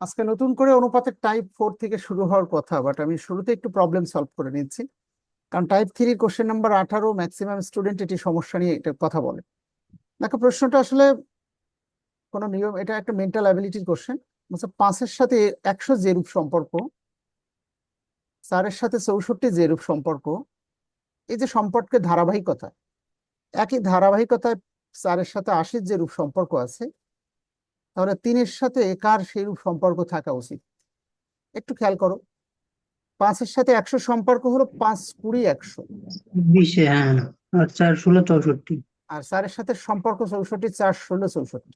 আজকে নতুন করে অনুপাতের টাইপ ফোর থেকে শুরু হওয়ার কথা বাট আমি শুরুতে একটু প্রবলেম সলভ করে নিচ্ছি। কারণ টাইপ থ্রির কোশ্চেন নাম্বার আঠারো ম্যাক্সিমাম স্টুডেন্ট এটি সমস্যা নিয়ে এটা কথা বলে। দেখো, প্রশ্নটা আসলে কোনো নিয়ম, এটা একটা মেন্টাল অ্যাবিলিটির কোশ্চেন পাঁচের সাথে একশো যেরূপ সম্পর্ক, চারের সাথে চৌষট্টি যেরূপ সম্পর্ক, এই যে সম্পর্কের ধারাবাহিকতা, একই ধারাবাহিকতায় চারের সাথে আশির যে রূপ সম্পর্ক আছে তাহলে তিনের সাথে কার সেইরূপ সম্পর্ক থাকা উচিত? একটু খেয়াল করো। পাঁচের সাথে একশো সম্পর্ক হলো পাঁচ কুড়ি একশো। বিশে হ্যাঁ আর চার ষোলো চৌষট্টি। আর চারের সাথে সম্পর্ক চৌষট্টি চার ষোলো চৌষট্টি।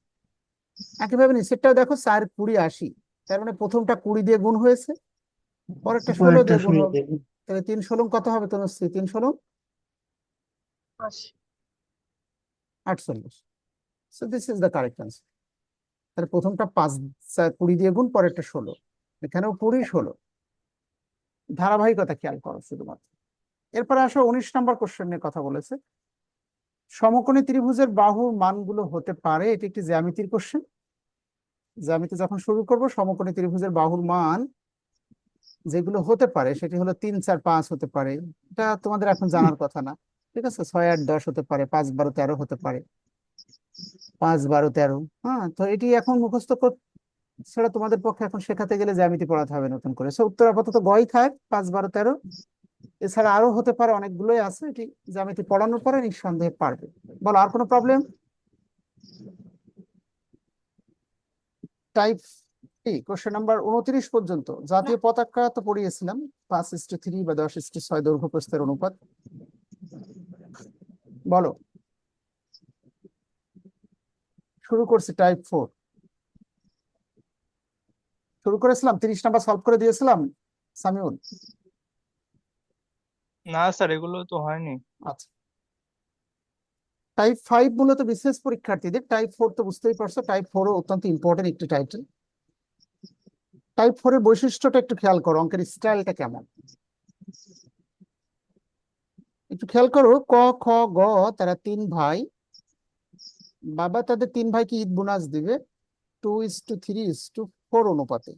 একইভাবে নিচেরটাও দেখো চার কুড়ি আশি। তার মানে প্রথমটা কুড়ি দিয়ে গুণ হয়েছে পরেরটা ষোলো দিয়ে গুণ হবে। তাহলে তিন ষোলো কত হবে তনুশ্রী তিন ষোলো? আটচল্লিশ। So this is the correct answer তাহলে প্রথমটা পাঁচ কুড়ি দিয়ে গুণ, পরেরটা ষোলো। এখানেও কুড়ি, ষোলো। ধারাবাহিকতা খেয়াল করো শুধুমাত্র। এরপরে আসো উনিশ নম্বর কোশ্চেন নিয়ে কথা বলেছে। সমকোণী ত্রিভুজের বাহুর মানগুলো হতে পারে, এটি একটি জ্যামিতির কোশ্চেন জ্যামিতি যখন শুরু করব, সমকোণী ত্রিভুজের বাহুর মান যেগুলো হতে পারে, সেটি হলো তিন, চার, পাঁচ হতে পারে। এটা তোমাদের এখন জানার কথা না। ঠিক আছে? ছয়, আট, দশ হতে পারে, পাঁচ, বারো, তেরো হতে পারে। পাঁচ, বারো, তেরো। হ্যাঁ তো এটি এখন মুখস্থ সেটা তোমাদের পক্ষে এখন শেখাতে গেলে জ্যামিতি পড়াতে হবে নতুন করে। সো উত্তর আপাতত গই থাক পাঁচ, বারো, তেরো। এছাড়া আরও হতে পারে, অনেকগুলোই আছে। এটি জ্যামিতি পড়ানোর পরে নিঃসন্দেহে পারবে। বলো, আর কোনো প্রবলেম টাইপ কোশ্চেন নাম্বার উনত্রিশ পর্যন্ত। জাতীয় পতাকা তো পড়িয়েছিলাম। পাঁচ ইস্টু থ্রি বা দশ ইস্টু ছয় দৈর্ঘ্য প্রস্থের অনুপাত। বলো। শুরু করছি টাইপ ফোর শুরু করেছিলাম তিরিশ নাম্বার সলভ করে দিয়েছিলাম সামিউল? না স্যার এগুলো তো হয়নি। আচ্ছা। টাইপ ফাইভ মূলত বিশেষ পরীক্ষার্থীদের টাইপ ফোর তো বুঝতেই পারছ টাইপ ফোরও অত্যন্ত ইম্পর্টেন্ট একটি টাইটেল টাইপ ফোরের বৈশিষ্ট্যটা একটু খেয়াল করো অঙ্কের স্টাইলটা কেমন? একটু খেয়াল করো ক খ গ তারা তিন ভাই বাবা তাদের তিন ভাইকে ঈদ বোনাস দিবে? Two is to three is to four অনুপাতে।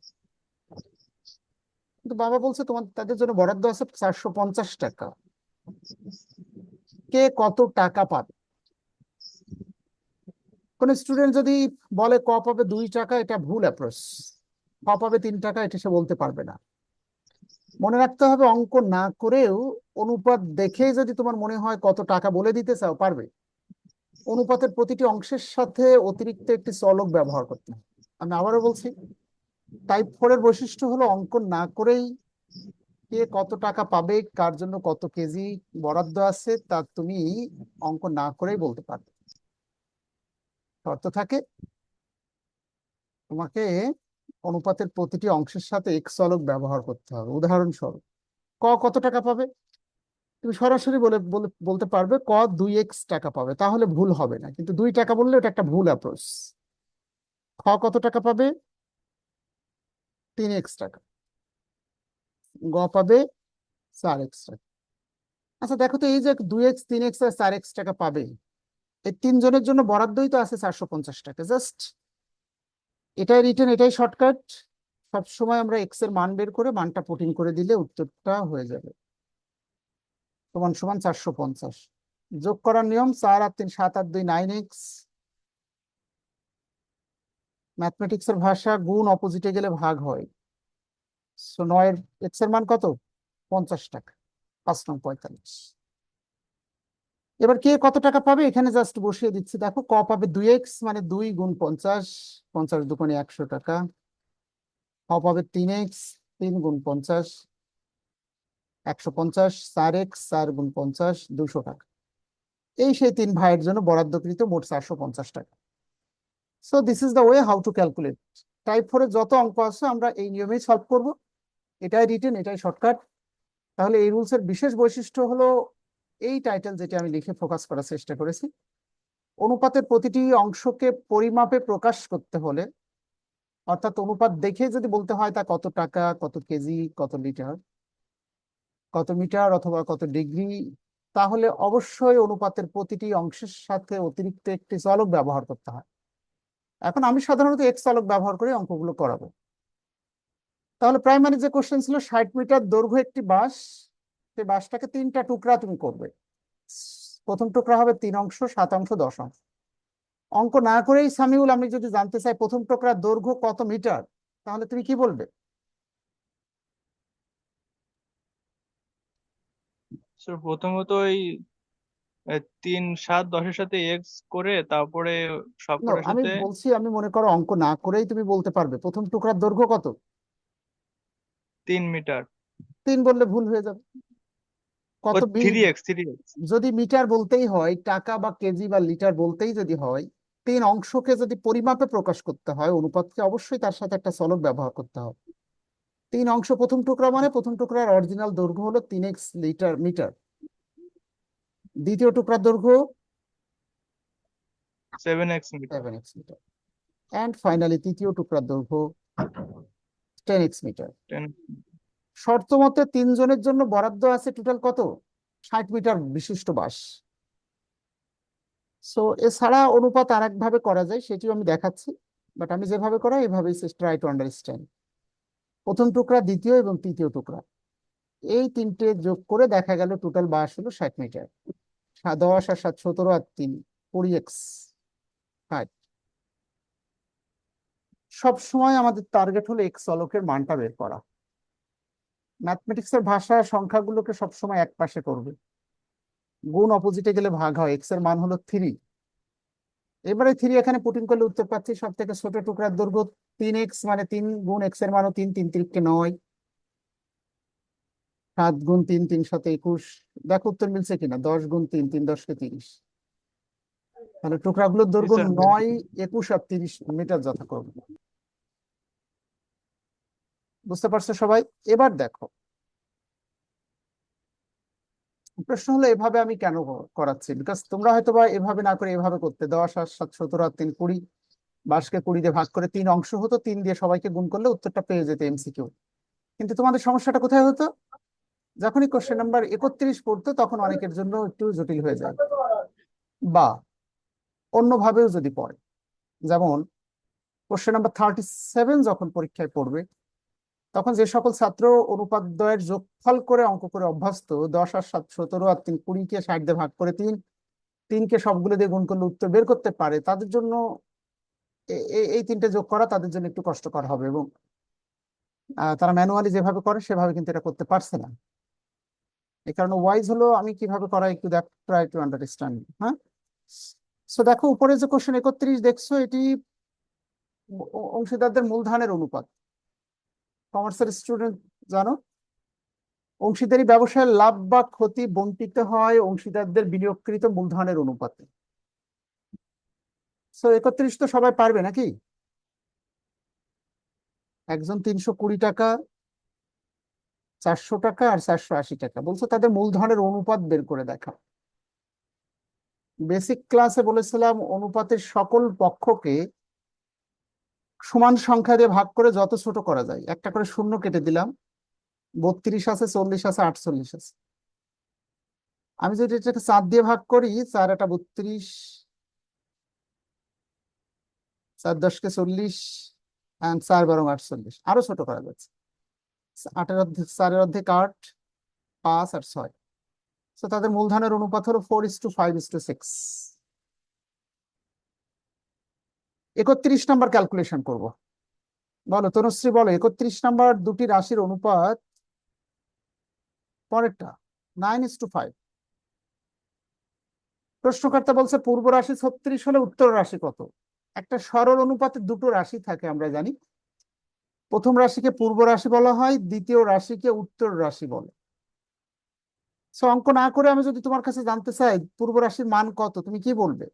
কিন্তু বাবা বলছে তোমার, তাদের জন্য বরাদ্দ আছে চারশো পঞ্চাশ টাকা। কে কত টাকা পাবে? কোন স্টুডেন্ট যদি বলে ক পাবে দুই টাকা, এটা ভুল অ্যাপ্রোচ ক পাবে তিন টাকা, এটা সে বলতে পারবে না। মনে রাখতে হবে অঙ্ক না করেও অনুপাত দেখেই যদি তোমার মনে হয় কত টাকা বলে দিতে চাও, পারবে। অনুপাতের প্রতিটি অংশের সাথে অতিরিক্ত একটি চলক ব্যবহার করতে হবে আমি আবারও বলছি টাইপ ফোর এর বৈশিষ্ট্য হলো অঙ্কন না করেই কে কত টাকা পাবে, কার জন্য কত কেজি বরাদ্দ আছে, তা তুমি অঙ্ক না করেই বলতে পারবে। শর্ত থাকে, তোমাকে অনুপাতের প্রতিটি অংশের সাথে এক্স চলক ব্যবহার করতে হবে। উদাহরণস্বরূপ, ক কত টাকা পাবে? তুমি সরাসরি বলে বলে, বলতে পারবে ক দুই এক্স টাকা পাবে। তাহলে ভুল হবে না। কিন্তু দুই টাকা বললে ওটা একটা ভুল অ্যাপ্রোচ খ কত টাকা পাবে? তিন এক্স টাকা। গ পাবে চার এক্স টাকা। আচ্ছা দেখো তো এই যে দুই এক্স তিন এক্স আর চার এক্স টাকা পাবে। এই তিনজনের জন্য বরাদ্দই তো আছে চারশো পঞ্চাশ টাকা। জাস্ট এটাই রিটার্ন এটাই শর্টকাট সবসময় আমরা এক্সের মান বের করে, মানটা পুটিং করে দিলে উত্তরটা হয়ে যাবে। সমান সমান চারশো পঞ্চাশ। যোগ করার নিয়ম চার আর তিন সাত আট দুই নাইন এক্স। ম্যাথমেটিক্স এর ভাষা গুণ অপোজিটে গেলে ভাগ হয়। সো নয়ের এক্সের মান কত? পঞ্চাশ টাকা। পাঁচ নং পঁয়তাল্লিশ। এবার কে কত টাকা পাবে? এখানে জাস্ট বসিয়ে দিচ্ছি। দেখো, ক পাবে দুই এক্স মানে দুই গুণ পঞ্চাশ। পঞ্চাশ দুগুণে একশো টাকা। ক পাবে তিন এক্স, তিন গুণ পঞ্চাশ। একশো পঞ্চাশ চার এক্স চার গুণ পঞ্চাশ, দুশো টাকা। এই সেই তিন ভাইয়ের জন্য বরাদ্দকৃত মোট চারশো পঞ্চাশ টাকা। So this is the way how to calculate type ফোরের যত অঙ্ক আছে আমরা এই নিয়মেই সলভ করব। এটাই রিটেন এটাই শর্টকাট তাহলে এই রুলসের বিশেষ বৈশিষ্ট্য হলো এই টাইটেল যেটা আমি লিখে ফোকাস করার চেষ্টা করেছি। অনুপাতের প্রতিটি অংশকে পরিমাপে প্রকাশ করতে হলে, অর্থাৎ অনুপাত দেখে যদি বলতে হয় তা কত টাকা, কত কেজি, কত লিটার কত মিটার অথবা কত ডিগ্রি, তাহলে অবশ্যই অনুপাতের প্রতিটি অংশের সাথে অতিরিক্ত একটি চলক ব্যবহার করতে হয়। এখন আমি সাধারণত এক্স চলক ব্যবহার করে অঙ্কগুলো করাবো। তাহলে প্রাইমারি যে কোশ্চেন ছিল, ষাট মিটার দৈর্ঘ্য একটি বাস সেই বাসটাকে তিনটা টুকরা তুমি করবে। প্রথম টুকরা হবে তিন অংশ, সাত অংশ, দশ অংশ। অঙ্ক না করেই সামিউল, আমি যদি জানতে চাই প্রথম টুকরার দৈর্ঘ্য কত মিটার, তাহলে তুমি কি বলবে স্যার প্রথমত ওই তিন সাত দশের সাথে এক্স করে তারপরে সবকটার আমি সাথে বলছি আমি মনে করো অঙ্ক না করেই তুমি বলতে পারবে। প্রথম টুকরার দৈর্ঘ্য কত? তিন মিটার। তিন বললে ভুল হয়ে যাবে। কত থ্রি এক্স থ্রি এক্স যদি মিটার বলতেই হয় টাকা বা কেজি বা লিটার বলতেই যদি হয় তিন অংশকে যদি পরিমাপে প্রকাশ করতে হয় অনুপাতকে অবশ্যই তার সাথে একটা চলক ব্যবহার করতে হবে। তিন অংশ প্রথম টুকরা মানে প্রথম টুকরার অরিজিনাল দৈর্ঘ্য হলো তিন এক্স লিটার মিটার দ্বিতীয় টুকরার দৈর্ঘ্য? Seven X metre seven X metre and finally তৃতীয় টুকরার দৈর্ঘ্য? টেন এক্স মিটার টেন শর্ত মতে তিনজনের জন্য বরাদ্দ আছে টোটাল কত? ষাট মিটার বিশিষ্ট বাস সো এছাড়া অনুপাত আর ভাবে করা যায় সেটিও আমি দেখাচ্ছি। বাট আমি যেভাবে করা এভাবেই ট্রাই টু আন্ডারস্ট্যান্ড প্রথম টুকরা, দ্বিতীয় এবং তৃতীয় টুকরা। এই তিনটে যোগ করে দেখা গেল টোটাল বাস হলো ষাট মিটার দশ আর সাত, সতেরো আর তিন, কুড়ি এক্স ষাট। সব সময় আমাদের টার্গেট হলো এক্স চলকের মানটা বের করা। ম্যাথমেটিক্স এর ভাষা সংখ্যাগুলোকে সবসময় এক পাশে করবে। গুণ অপোজিটে গেলে ভাগ হয় এক্সের মান হলো থ্রি এবারে থ্রি এখানে পুটিং করলে উত্তর পাচ্ছি সব থেকে ছোট টুকরার দৈর্ঘ্য তিন এক্স মানে তিন গুণ এক্সের মানও তিন তিন তিরিককে নয়। সাত গুণ তিন তিন সাথে একুশ। দেখো উত্তর মিলছে কিনা? দশ গুণ তিন তিন দশকে তিরিশ। তাহলে টুকরাগুলোর দৈর্ঘ্য নয় একুশ আর তিরিশ মিটার যথাক্রমে। বুঝতে পারছ সবাই? এবার দেখো। প্রশ্ন হলো এভাবে আমি কেন করাচ্ছি? বিকজ তোমরা হয়তো বা এভাবে না করে এভাবে করতে। দশ আর সাত সতেরো আর তিন কুড়ি। বাসকে কুড়ি দিয়ে ভাগ করে তিন অংশ হতো, তিন দিয়ে সবাইকে গুণ করলে উত্তরটা পেয়ে যেত এমসিকিউ কিন্তু তোমাদের সমস্যাটা কোথায় হতো? যখনই কোশ্চেন নাম্বার একত্রিশ পড়তো, তখন অনেকের জন্য একটু জটিল হয়ে যায়। বা অন্যভাবেও যদি পড়ে, যেমন কোশ্চেন নাম্বার থার্টি সেভেন যখন পরীক্ষায় পড়বে, তখন যে সকল ছাত্র অনুপাদ্বয়ের যোগফল করে অঙ্ক করে অভ্যস্ত, দশ আর সাত সতেরো আর তিন কুড়িকে ষাট দিয়ে ভাগ করে তিন, তিনকে সবগুলো দিয়ে গুণ করলে উত্তর বের করতে পারে, তাদের জন্য এই তিনটে যোগ করা তাদের জন্য একটু কষ্টকর হবে এবং তারা ম্যানুয়ালি যেভাবে করে সেভাবে কিন্তু এটা করতে পারছে না। এই কারণে ওয়াইজ হলো আমি কীভাবে করা একটু দেখ ট্রাই টু আন্ডারস্ট্যান্ড হ্যাঁ? সো দেখো, উপরে যে কোশ্চেন একত্রিশ দেখছ, এটি অংশীদারদের মূলধনের অনুপাত। কমার্সের স্টুডেন্ট জানো? অংশীদারি ব্যবসায় লাভ বা ক্ষতি বন্টিত হয় অংশীদারদের বিনিয়োগকৃত মূলধনের অনুপাতে। সো একত্রিশ তো সবাই পারবে নাকি? একজন তিনশো কুড়ি টাকা, চারশো টাকা আর চারশো আশি টাকা। বলছো তাদের মূলধনের অনুপাত বের করে দেখা। বেসিক ক্লাসে বলেছিলাম, অনুপাতের সকল পক্ষকে সমান সংখ্যা দিয়ে ভাগ করে যত ছোট করা যায়। একটা করে শূন্য কেটে দিলাম। বত্রিশ আছে, চল্লিশ আছে, আটচল্লিশ আছে। আমি যদি এটাকে চার দিয়ে ভাগ করি, চার একটা বত্রিশ চার দশকে চল্লিশ and চার বারো আটচল্লিশ। আরও ছোট করা যাচ্ছে। আটের অর্ধেক চারের অর্ধেক আট, পাঁচ আর ছয়। তো তাদের মূলধনের অনুপাত হলো four is to five is to six একত্রিশ নাম্বার ক্যালকুলেশন করব। বলো, তনুশ্রী বলো, একত্রিশ নাম্বার দুটি রাশির অনুপাত পরেরটা নাইন ইস টু ফাইভ প্রশ্নকর্তা বলছে পূর্ব রাশি ছত্রিশ হলে উত্তর রাশি কত? একটা সরল অনুপাতে দুটো রাশি থাকে আমরা জানি। প্রথম রাশিকে পূর্ব রাশি বলা হয় দ্বিতীয় রাশিকে উত্তর রাশি বলে। সো অঙ্ক না করে আমি যদি তোমার কাছে জানতে চাই পূর্ব রাশির মান কত তুমি কি বলবে?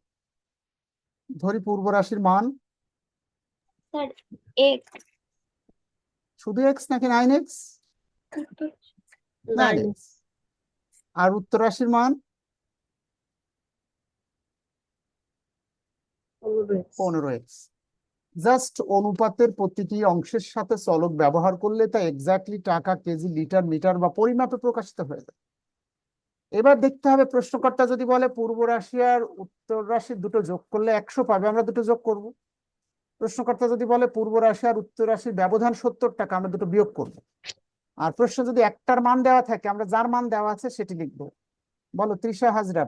ধরি পূর্ব রাশির মান। শুধু এক্স নাকি নাইন এক্স আর উত্তর রাশির মান? পনেরো এক্স জাস্ট অনুপাতের প্রতিটি অংশের সাথে চলক ব্যবহার করলে তা এক্স্যাক্টলি টাকা, কেজি, লিটার, মিটার বা পরিমাপে প্রকাশিত হয়ে যায়। এবার দেখতে হবে প্রশ্নকর্তা যদি বলে পূর্ব রাশিয়ার উত্তর রাশির দুটো যোগ করলে একশো পাবে, আমরা দুটো যোগ করব। প্রশ্নকর্তা যদি বলে পূর্ব রাশিয়ার উত্তর রাশির ব্যবধান সত্তর টাকা, আমরা দুটো বিয়োগ করব। আর প্রশ্ন যদি একটার মান দেওয়া থাকে, আমরা যার মান দেওয়া আছে সেটি লিখব। বলো তৃষা হাজরা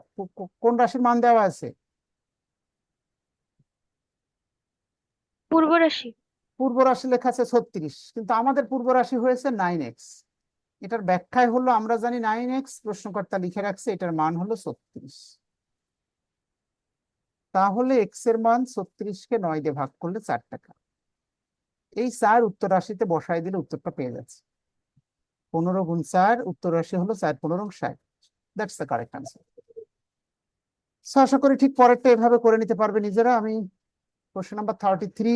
কোন রাশির মান দেওয়া আছে? পূর্ব রাশি লেখা আছে ছত্রিশ, কিন্তু আমাদের পূর্ব হয়েছে নাইন এক্স এটার ব্যাখ্যায় হলো, আমরা জানি নাইন এক্স প্রশ্নকর্তা লিখে রাখছে, এটার মান হলো ছত্রিশ। তাহলে এক্সের মান ছত্রিশকে নয় দিয়ে ভাগ করলে চার টাকা। এই চার উত্তর রাশিতে বসাই দিলে উত্তরটা পেয়ে যাচ্ছে। পনেরো গুণ চার উত্তর রাশি হলো চার পনেরো ষাট। দ্যাটস দ্য কারেক্ট আনসার আশা করি ঠিক পরেরটা এভাবে করে নিতে পারবে নিজেরা। আমি কোশ্চেন নাম্বার থার্টি থ্রি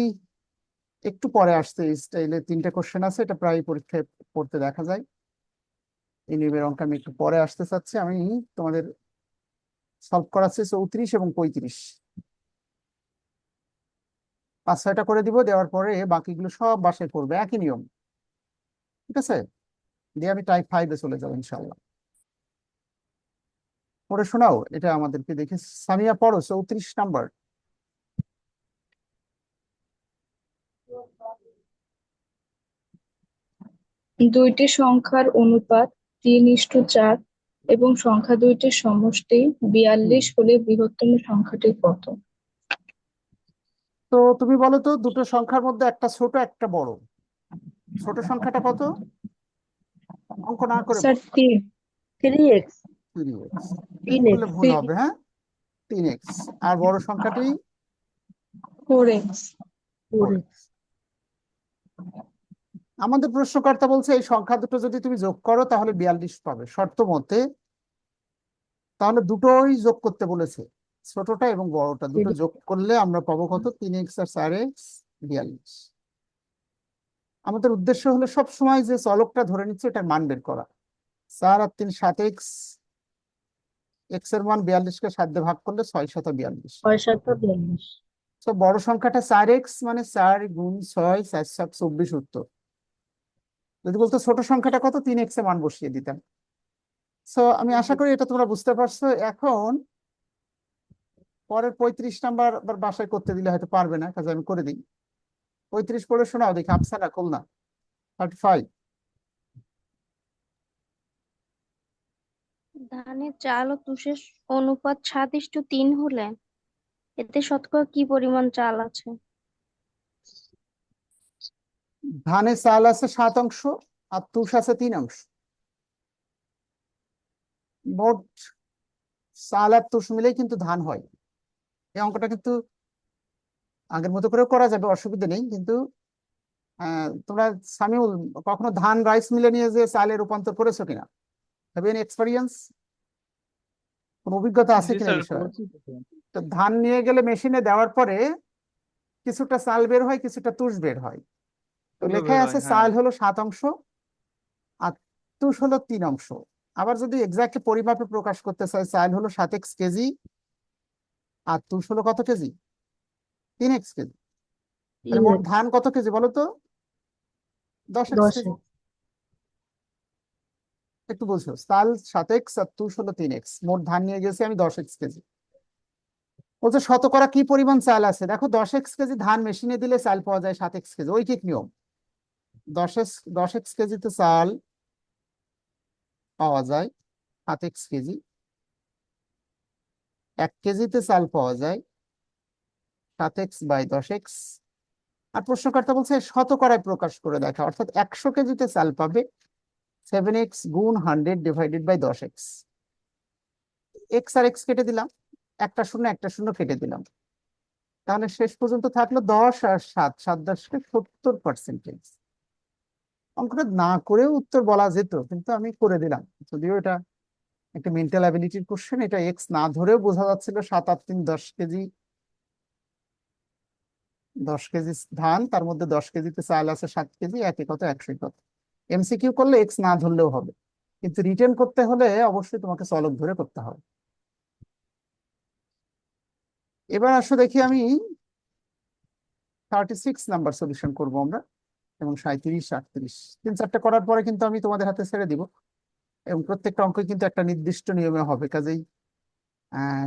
একটু পরে আসছে এই স্টাইলে তিনটে কোশ্চেন আছে, এটা প্রায় পরীক্ষায় পড়তে দেখা যায়। এই নিয়মের অঙ্ক আমি একটু পরে আসতে চাচ্ছি, আমি তোমাদের সলভ করাচ্ছি চৌত্রিশ এবং পঁয়ত্রিশ। পাঁচ ছয়টা করে দিব, দেওয়ার পরে বাকিগুলো সব বাসায় করবে একই নিয়ম। ঠিক আছে? দিয়ে আমি টাইপ ফাইভে চলে যাব ইনশাল্লাহ পড়ে শোনাও, এটা আমাদেরকে দেখে সামিয়া পড়ো, চৌত্রিশ নাম্বার। দুইটি সংখ্যার অনুপাত তিন ইষ্টু চার এবং সংখ্যা দুইটির সমষ্টি বিয়াল্লিশ হলে বৃহত্তম সংখ্যাটি কত? তো তুমি বলো তো দুটো সংখ্যার মধ্যে একটা ছোট একটা বড়। ছোট সংখ্যাটা কত? অঙ্ক না করে স্যার তিন। Three X. তিন এক্স। ভুল হবে হ্যাঁ? তিন এক্স। আর বড় সংখ্যাটি? Four X. Four X. আমাদের প্রশ্নকর্তা বলছে এই সংখ্যা দুটো যদি তুমি যোগ করো তাহলে বিয়াল্লিশ পাবে। শর্ত মতে তাহলে দুটোই যোগ করতে বলেছে ছোটটা এবং বড়টা। দুটো যোগ করলে আমরা পাবো কত? তিন এক্স আর চার এক্স বিয়াল্লিশ। আমাদের উদ্দেশ্য হলো সব সময় যে চলকটা ধরে নিচ্ছে এটার মান বের করা। চার আর তিন সাত এক্স এক্সের মান বিয়াল্লিশকে সাত দিয়ে ভাগ করলে ছয় শত বিয়াল্লিশ। তো বড় সংখ্যাটা চার এক্স মানে চার গুণ ছয় চার সাত চব্বিশ উত্তর। যদি বলতো ছোট সংখ্যাটা কত? তিন এক্স এ মান বসিয়ে দিতাম। সো আমি আশা করি এটা তোমরা বুঝতে পারছ। এখন পরের পঁয়ত্রিশ নাম্বার বাসায় করতে দিলে হয়তো পারবে না, কাজে আমি করে দিই। পঁয়ত্রিশ পড়ে শোনাও, দেখি আফসানা, খুলনা থার্টি ফাইভ ধানের চাল ও তুষের অনুপাত সাত ইস্টু তিন হলে এতে শতকরা কি পরিমাণ চাল আছে? ধানে চাল আছে সাত অংশ আর তুষ আছে তিন অংশ। মোট চাল আর তুষ মিলেই কিন্তু ধান হয়। এই অঙ্কটা কিন্তু আগের মতো করেও করা যাবে, অসুবিধা নেই। কিন্তু তোমরা সামিউল, কখনো ধান, রাইস মিলে নিয়ে যে চালে রূপান্তর করেছ কিনা? হ্যাভ এনি এক্সপেরিয়েন্স কোন অভিজ্ঞতা আছে কিনা বিষয়ে। তো ধান নিয়ে গেলে মেশিনে দেওয়ার পরে কিছুটা চাল বের হয়, কিছুটা তুষ বের হয়। তো লেখায় আছে হয়। চাল হলো সাত অংশ আর তুষ হলো তিন অংশ। আবার যদি এক্সাক্টলি পরিমাপে প্রকাশ করতে চাই চাল হলো সাত এক্স কেজি আর তুষ হলো কত কেজি? তিন এক্স কেজি। মোট ধান কত কেজি বলো তো? দশ এক্স কেজি। একটু বুঝো চাল সাত এক্স আর তুষ হলো তিন এক্স। মোট ধান নিয়ে গেছি আমি দশ এক্স কেজি। বলছে শতকরা কি পরিমাণ চাল আছে? দেখো দশ এক্স কেজি ধান মেশিনে দিলে চাল পাওয়া যায় সাত এক্স কেজি। ঐকিক নিয়ম। দশ এক্স কেজিতে চাল পাওয়া যায়, সাত এক্স কেজি। এক কেজিতে চাল পাওয়া যায়, সাত এক্স বাই দশ এক্স। আর প্রশ্নকর্তা বলছে, শতকরায় প্রকাশ করে দেখা, অর্থাৎ একশো কেজিতে চাল পাবে সেভেন এক্স গুণ হান্ড্রেড ডিভাইডেড বাই দশ এক্স। এক্স আর এক্স কেটে দিলাম, একটা শূন্য একটা শূন্য কেটে দিলাম। তাহলে শেষ পর্যন্ত থাকল দশ আর সাত সাত দশকে সত্তর পার্সেন্টেজ অঙ্কটা না করেও উত্তর বলা যেত, কিন্তু আমি করে দিলাম। যদিও এটা একটা মেন্টাল অ্যাবিলিটির কোশ্চেন এটা এক্স না ধরেও বোঝা যাচ্ছিল সাত আট তিন দশ কেজি দশ কেজি ধান, তার মধ্যে দশ কেজিতে চাল আছে সাত কেজি, একই কত একশো কত এমসিকিউ করলে এক্স না ধরলেও হবে, কিন্তু রিটার্ন করতে হলে অবশ্যই তোমাকে চলক ধরে করতে হবে। এবার আসো দেখি আমি থার্টি সিক্স নাম্বার সলিউশন করব আমরা। এবং সাঁত্রিশ আটত্রিশ। তিন চারটে করার পরে কিন্তু আমি তোমাদের হাতে ছেড়ে দিব। এবং প্রত্যেকটা অঙ্কই কিন্তু একটা নির্দিষ্ট নিয়মে হবে। কাজেই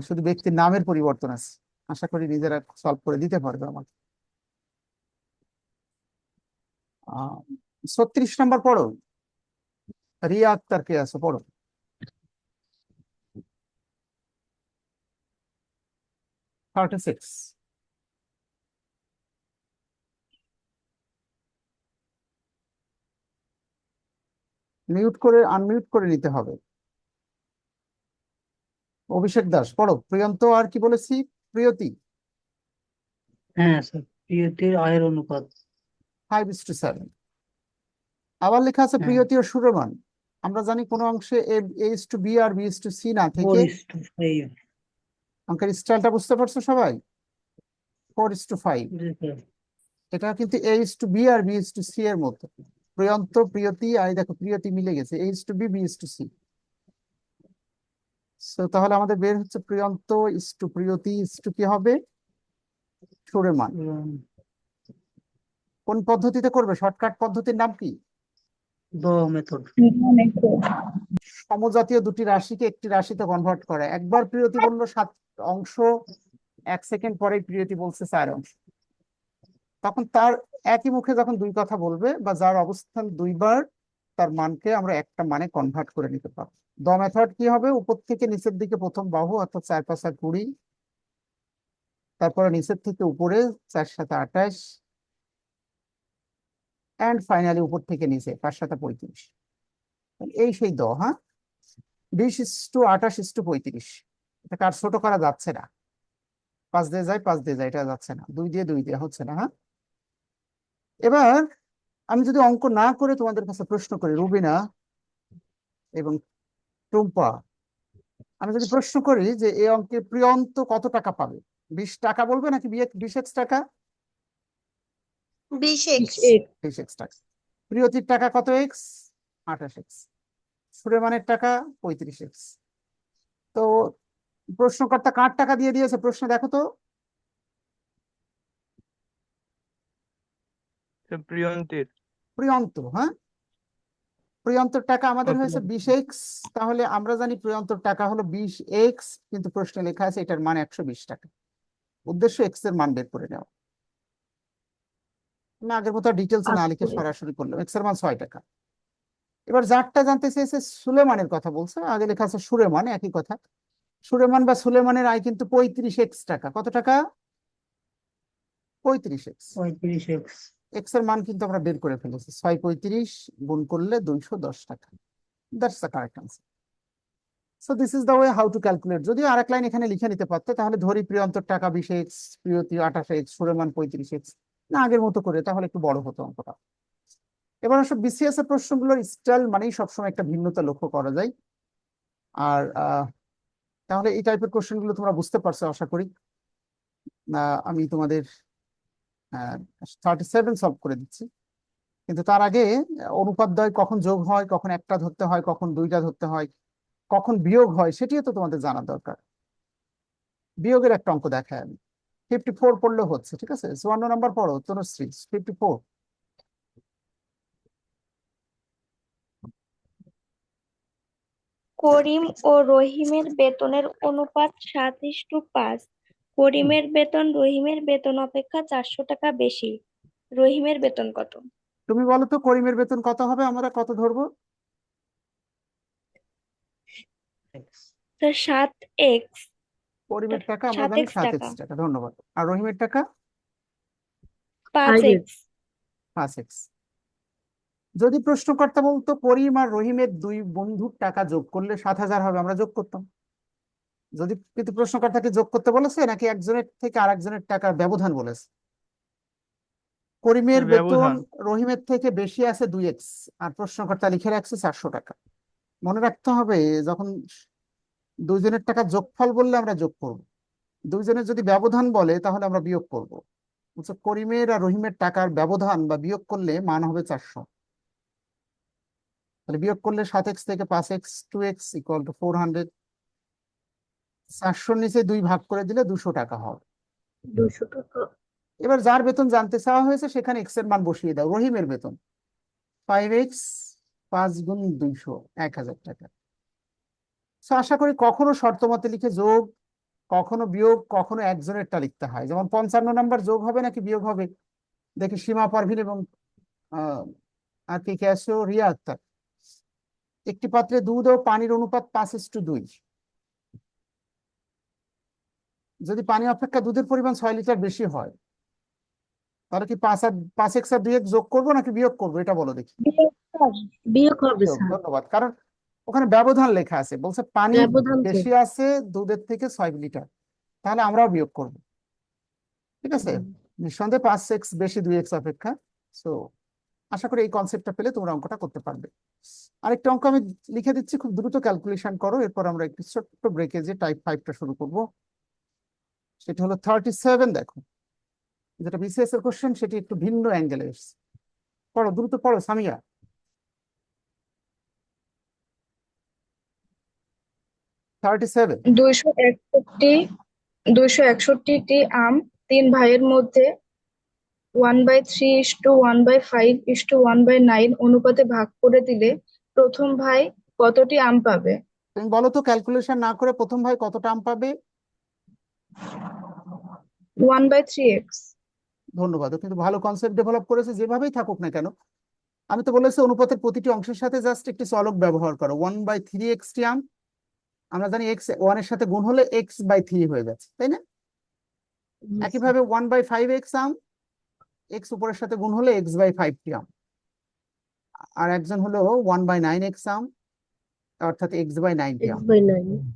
শুধু ব্যক্তির নামের পরিবর্তন আছে। আশা করি নিজেরা সলভ করে দিতে পারবে আমাকে। ছত্রিশ নাম্বার পড়ো। রিয়া আক্তার কে আছে? পড়ো। থার্টি সিক্স মিউট করে আনমিউট করে নিতে হবে। অভিষেক দাস পড়ো। প্রিয়ন্ত আর কি বলেছি? প্রিয়তি। হ্যাঁ স্যার। প্রিয়তির আয়ের অনুপাত। ফাইভ ইস টু সেভেন আবার লেখা আছে হ্যাঁ। প্রিয়তি ও সুরমান আমরা জানি কোনো অংশে এ ইস টু বি আর বি ইস টু সি না থেকে অঙ্কের স্টাইলটা বুঝতে পারছ সবাই? ফোর ইস টু ফাইভ এটা কিন্তু এ ইস টু বি আর বি ইস টু সি এর মতো। প্রিয়ন্ত প্রিয়তি আর দেখো প্রিয়তি মিলে গেছে A is to B B is to C so তাহলে আমাদের বের হচ্ছে Priyanta is to Priyoti is to কি হবে? সুরেমান কোন পদ্ধতিতে করবে? শর্টকাট পদ্ধতির নাম কি? মেথড সমজাতীয় দুটি রাশিকে একটি রাশিতে কনভার্ট করা। একবার প্রিয়তি বলল সাত অংশ এক সেকেন্ড পরে প্রিয়তি বলছে চার অংশ। তখন তার একই মুখে যখন দুই কথা বলবে বা যার অবস্থান দুইবার তার মানকে আমরা একটা মানে কনভার্ট করে নিতে পারব। দ মেথড কি হবে? উপর থেকে নিচের দিকে প্রথম বাহু অর্থাৎ চার পাঁচা কুড়ি, তারপরে নিচের থেকে উপরে চার সাথে আঠাশ অ্যান্ড ফাইনালি উপর থেকে নিচে পাঁচ সাথে পঁয়ত্রিশ। এই সেই দ হ্যাঁ? বিশ ইস টু আঠাশ ইস টু পঁয়ত্রিশ। এটাকে আর ছোট করা যাচ্ছে না। পাঁচ দিয়ে যায়, পাঁচ দিয়ে যায়, এটা যাচ্ছে না। দুই দিয়ে দুই দিয়ে হচ্ছে না হ্যাঁ? এবার আমি যদি অঙ্ক না করে তোমাদের কাছে প্রশ্ন করি রুবিনা এবং টুম্পা আমি যদি প্রশ্ন করি যে এই অঙ্কে প্রিয়ন্ত কত টাকা পাবে? বিশ টাকা বলবে নাকি বিশ এক্স টাকা? বিশ এক্স বিশ এক্স টাকা। প্রিয়তির টাকা কত এক্স আঠাশ এক্স সুরেমানের টাকা পঁয়ত্রিশ এক্স তো প্রশ্নকর্তা কার টাকা দিয়ে দিয়েছে? প্রশ্ন দেখো তো। প্রিয়ন্তীর প্রিয়ন্ত হ্যাঁ? প্রিয়ন্তর টাকা আমাদের হয়েছে? বিশ এক্স তাহলে আমরা জানি প্রিয়ন্তর টাকা হলো বিশ এক্স কিন্তু প্রশ্নে লেখা আছে এটার মান একশো বিশ টাকা। উদ্দেশ্য এক্সের মান বের করে নেওয়া না আগের মতো ডিটেলস না লিখে আচ্ছা। সরাসরি করলাম এক্সের মান ছয় টাকা। এবার যারটা জানতে চেয়েছে সুলেমানের কথা বলছে আগে লেখা আছে সুরেমান একই কথা। সুরেমান বা সুলেমানের আয় কিন্তু পঁয়ত্রিশ এক্স টাকা। কত টাকা? পঁয়ত্রিশ এক্স পঁয়ত্রিশ এক্স এক্সের মান কিন্তু আমরা বের করে ফেলেছি। ছয় পঁয়ত্রিশ গুণ করলে দুইশো দশ টাকা। That's the correct answer so this is the way how to calculate যদিও আরেক লাইন এখানে লিখে নিতে পারতো, তাহলে ধরি প্রিয়ন্তর টাকা বিশ এক্স প্রিয়তি আঠাশ এক্স সুরেমান পঁয়ত্রিশ এক্স না, আগের মতো করে, তাহলে একটু বড় হতো অঙ্কটা। এবার আসলে বিসিএস এর প্রশ্নগুলোর স্টাইল মানেই সবসময় একটা ভিন্নতা লক্ষ্য করা যায়। আর তাহলে এই টাইপের কোশ্চেনগুলো তোমরা বুঝতে পারছ, আশা করি। আমি তোমাদের থার্টি সেভেন সলভ করে দিচ্ছি। কিন্তু তার আগে আহ, কখন যোগ হয় কখন একটা ধরতে হয় কখন দুইটা ধরতে হয় কখন বিয়োগ হয় সেটিও তো তোমাদের জানা দরকার। বিয়োগের একটা অঙ্ক দেখায় আমি। ফিফটি ফোর পড়লেও হচ্ছে ঠিক আছে? চুয়ান্ন নাম্বার পড়ো তনুশ্রী ফিফটি ফোর করিম ও রহিমের বেতনের অনুপাত সাত ইস্টু পাঁচ। করিমের বেতন রহিমের বেতন অপেক্ষা চারশো টাকা বেশি। রহিমের বেতন কত? তুমি বলো তো করিমের বেতন কত হবে? আমরা কত ধরবো? সাত এক্স। করিমের টাকা আমরা সাত জানি সাত টাকা। এক্স টাকা ধন্যবাদ। আর রহিমের টাকা? পাঁচ এক্স। পাঁচ এক্স। যদি প্রশ্নকর্তা বলতো করিম আর রহিমের দুই বন্ধুর টাকা যোগ করলে সাত হাজার হবে আমরা যোগ করতাম। যদি কিন্তু প্রশ্নকর্তাকে যোগ করতে বলেছে নাকি একজনের থেকে আরেকজনের টাকার ব্যবধান বলেছে? করিমের বেতন রহিমের থেকে বেশি আছে দুই এক্স আর প্রশ্নকর্তা লিখে রাখছে চারশো টাকা। মনে রাখতে হবে যখন দুইজনের টাকা যোগফল বললে আমরা যোগ করব। দুইজনের যদি ব্যবধান বলে তাহলে আমরা বিয়োগ করব। করিমের আর রহিমের টাকার ব্যবধান বা বিয়োগ করলে মান হবে চারশো। তাহলে বিয়োগ করলে সাত এক্স থেকে পাঁচ X two X equal to four hundred চারশোর নিচে দুই ভাগ করে দিলে দুশো টাকা হবে। দুশো টাকা। এবার যার বেতন জানতে চাওয়া হয়েছে সেখানে এক্সের মান বসিয়ে দাও। রহিমের বেতন। ফাইভ এক্স পাঁচ গুণ দুইশো এক হাজার টাকা। আশা করি কখনো শর্ত মতে লিখে যোগ কখনো বিয়োগ কখনো একজনেরটা লিখতে হয়। যেমন পঞ্চান্ন নাম্বার যোগ হবে নাকি বিয়োগ হবে? দেখি সীমা পারভিন এবং আর কে কে আসো রিয়া আক্তার। একটি পাত্রে দুধ ও পানির অনুপাত পাঁচ ইস্টু দুই। যদি পানি অপেক্ষা দুধের পরিমাণ ছয় লিটার বেশি হয় তাহলে কি পাঁচ আর পাঁচ এক্স আর দুই যোগ করব নাকি বিয়োগ করব? এটা বলো দেখি। বিয়োগ হবে ধন্যবাদ। কারণ ওখানে ব্যবধান লেখা আছে বলছে পানি বেশি আছে দুধের থেকে ছয় লিটার তাহলে আমরাও বিয়োগ করব। ঠিক আছে? নিঃসন্দেহে পাঁচ এক্স বেশি দুই এক্স অপেক্ষা। সো আশা করি এই কনসেপ্টটা পেলে তোমরা অঙ্কটা করতে পারবে। আরেকটা অঙ্ক আমি লিখে দিচ্ছি খুব দ্রুত ক্যালকুলেশন করো এরপর আমরা একটু ছোট্ট ব্রেকে যে টাইপ ফাইভটা শুরু করব। সেটা হলো থার্টি সেভেন দেখো। যেটা বিসিএস এর কোশ্চেন সেটি একটু ভিন্ন অ্যাঙ্গেলে এসছে। পড়ো দ্রুত পড়ো সামিয়া। থার্টি সেভেন দুইশো একষট্টি দুইশো একষট্টিটি আম তিন ভাইয়ের মধ্যে one by three is to one by five is to one by nine অনুপাতে ভাগ করে দিলে প্রথম ভাই কতটি আম পাবে? তুমি বলো তো ক্যালকুলেশন না করে প্রথম ভাই কত টার্ম পাবে? ওয়ান বাই থ্রি এক্স ধন্যবাদ কিন্তু ভালো কনসেপ্ট ডেভেলপ করেছে যেভাবেই থাকুক না কেন। আমি তো বলেছি অনুপাতের প্রতিটি অংশের সাথে জাস্ট একটি চলক ব্যবহার করো। ওয়ান বাই থ্রি এক্স টি আম আমরা জানি এক্স ওয়ানের সাথে গুণ হলে এক্স বাই থ্রি হয়ে যাচ্ছে তাই না? একইভাবে one by five x um x উপরের সাথে গুণ হলে এক্স বাই ফাইভ টি আম। আর একজন হলো ওয়ান বাই নাইন এক্স আম অর্থাৎ এক্স বাই নাইন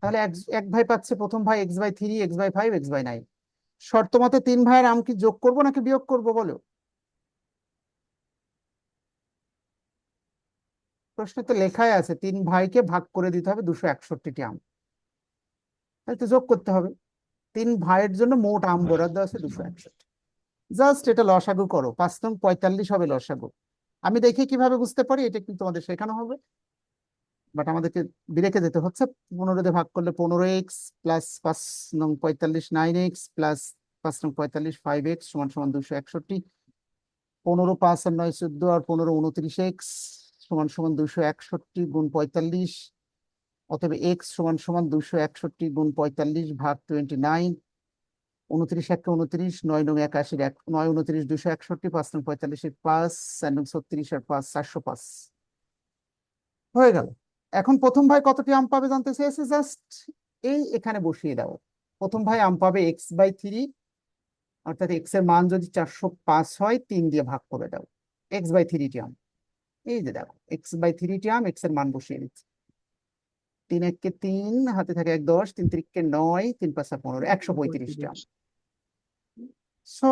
তাহলে এক ভাই পাচ্ছে প্রথম ভাই x by three x by five x by nine শর্ত মতে তিন ভাইয়ের আম কি যোগ করব নাকি বিয়োগ করব বলো? প্রশ্নে তো লেখাই আছে তিন ভাইকে ভাগ করে দিতে হবে দুশো একষট্টিটি আম। তাই তো যোগ করতে হবে। তিন ভাইয়ের জন্য মোট আম বরাদ্দ আছে দুশো একষট্টি। জাস্ট এটা লসাগু করো পাঁচ নং পঁয়তাল্লিশ হবে লসাগু। আমি দেখি কীভাবে বুঝতে পারি এটা কিন্তু তোমাদের শেখানো হবে। বাট আমাদেরকে বিরেকে যেতে হচ্ছে। পনেরো দিয়ে ভাগ করলে পনেরো এক্স প্লাস পাঁচ নং পঁয়তাল্লিশ নাইন এক্স প্লাস পাঁচ নং পঁয়তাল্লিশ ফাইভ এক্স সমান সমান দুশো একষট্টি। পনেরো পাঁচ আর নয় চোদ্দ আর পনেরো উনত্রিশ এক্স সমান সমান দুশো একষট্টি গুণ পঁয়তাল্লিশ। অতএব এক্স সমান সমান দুশো একষট্টি গুণ পঁয়তাল্লিশ ভাগ টোয়েন্টি নাইন উনত্রিশ একে উনত্রিশ, নয় নং একাশির এক, নয় উনত্রিশ দুশো একষট্টি, পাঁচ নং পঁয়তাল্লিশের পাঁচ, চার নং ছত্রিশ আর পাঁচ, চারশো পাঁচ। হয়ে গেল। এখন প্রথম ভাই কতটি আম পাবে জানতে চেয়েছে? জাস্ট এই এখানে বসিয়ে দাও। প্রথম ভাই আম পাবে এক্স বাই থ্রি অর্থাৎ এক্সের মান যদি চারশো পাঁচ হয়, তিন দিয়ে ভাগ করে দাও। এক্স বাই থ্রিটি আম। এই যে দেখো এক্স বাই থ্রিটি আম এক্সের মান বসিয়ে দিচ্ছি। তিন এককে তিন, হাতে থাকে এক দশ, তিন তিরিককে নয়, তিন পাঁচা পনেরো, একশো পঁয়ত্রিশটি আম। সো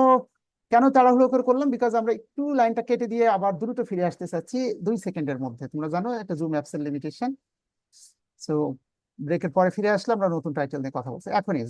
কেন তাড়াহুড়ো করে করলাম? বিকজ আমরা একটু লাইনটা কেটে দিয়ে আবার দ্রুত ফিরে আসতে চাচ্ছি দুই সেকেন্ডের মধ্যে। তোমরা জানো, একটা জুম অ্যাপসের লিমিটেশন সো ব্রেকের পরে ফিরে আসলে আমরা নতুন টাইটেল নিয়ে কথা বলছি। এখনই